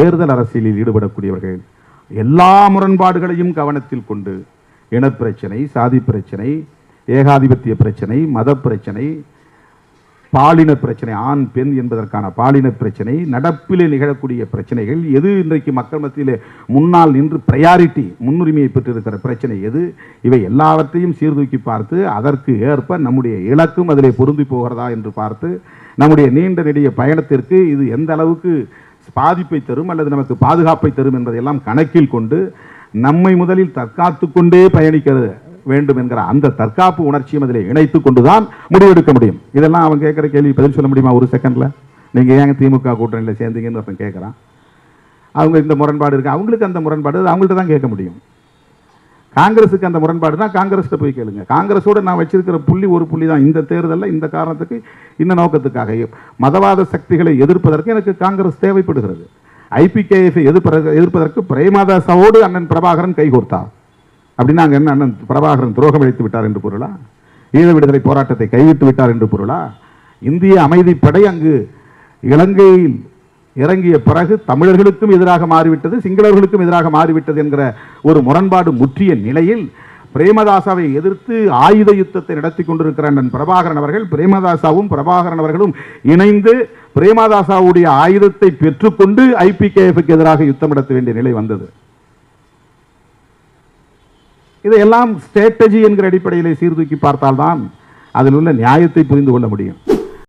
தேர்தல் அரசியலில் ஈடுபடக்கூடியவர்கள் எல்லா முரண்பாடுகளையும் கவனத்தில் கொண்டு இனப்பிரச்சனை சாதி பிரச்சனை ஏகாதிபத்திய பிரச்சனை மத பிரச்சனை பாலின பிரச்சனை ஆண் பெண் என்பதற்கான பாலின பிரச்சனை நடப்பிலே நிகழக்கூடிய பிரச்சனைகள் எது இன்றைக்கு மக்கள் மத்தியிலே முன்னால் நின்று ப்ரையாரிட்டி முன்னுரிமையை பெற்றிருக்கிற பிரச்சனை எது இவை எல்லாவற்றையும் சீர்தூக்கி பார்த்து அதற்கு ஏற்ப நம்முடைய இலக்கும் அதிலே பொருந்தி போகிறதா என்று பார்த்து நம்முடைய நீண்ட நெடிய பயணத்திற்கு இது எந்த அளவுக்கு பாதிப்பை தரும் அல்லது நமக்கு பாதுகாப்பை தரும் என்பதையெல்லாம் கணக்கில் கொண்டு நம்மை முதலில் தற்காத்து கொண்டே பயணிக்கிறது வேண்டும் என்கிற அந்த தற்காப்பு உணர்ச்சியும் அதில் இணைத்து கொண்டுதான் முடிவெடுக்க முடியும். இதெல்லாம் அவன் கேட்குற கேள்வி பதில் சொல்ல முடியுமா ஒரு செகண்டில் நீங்கள் ஏங்க திமுக கூட்டணியில் சேர்ந்தீங்கன்னு ஒருத்தன் கேட்குறான். அவங்க இந்த முரண்பாடு இருக்குது அவங்களுக்கு அந்த முரண்பாடு அவங்கள்ட்ட தான் கேட்க முடியும். காங்கிரஸுக்கு அந்த முரண்பாடு தான் காங்கிரஸ்கிட்ட போய் கேளுங்க. காங்கிரஸோட நான் வச்சிருக்கிற புள்ளி ஒரு புள்ளி தான் இந்த தேர்தலில் இந்த காரணத்துக்கு இந்த நோக்கத்துக்காக. மதவாத சக்திகளை எதிர்ப்பதற்கு எனக்கு காங்கிரஸ் தேவைப்படுகிறது. ஐபிகேஎஃப் எதிர்ப்பதற்கு எதிர்ப்பதற்கு பிரேமதாசாவோடு அண்ணன் பிரபாகரன் கைகோர்த்தார் அப்படின்னா அங்கே என்ன அண்ணன் பிரபாகரன் துரோகம் இழைத்து விட்டார் என்று பொருளா? ஈழ விடுதலை போராட்டத்தை கைவிட்டு விட்டார் என்று பொருளா? இந்திய அமைதிப்படை அங்கு இலங்கையில் இறங்கிய பிறகு தமிழர்களுக்கும் எதிராக மாறிவிட்டது சிங்களவர்களுக்கும் எதிராக மாறிவிட்டது என்கிற ஒரு முரண்பாடு முற்றிய நிலையில் பிரேமதாசாவை எதிர்த்து ஆயுத யுத்தத்தை நடத்தி கொண்டிருக்கிற அண்ணன் பிரபாகரன் அவர்கள். பிரேமதாசாவும் பிரபாகரன் அவர்களும் இணைந்து பிரேமதாசாவுடைய ஆயுதத்தை பெற்றுக்கொண்டு ஐபிகேஎஃப்க்கு எதிராக யுத்தம் நடத்த வேண்டிய நிலை வந்தது. இதையெல்லாம் ஸ்ட்ராட்டஜி என்கிற அடிப்படையில் சீர்தூக்கி பார்த்தால்தான் அதில் உள்ள நியாயத்தை புரிந்து கொள்ள முடியும்.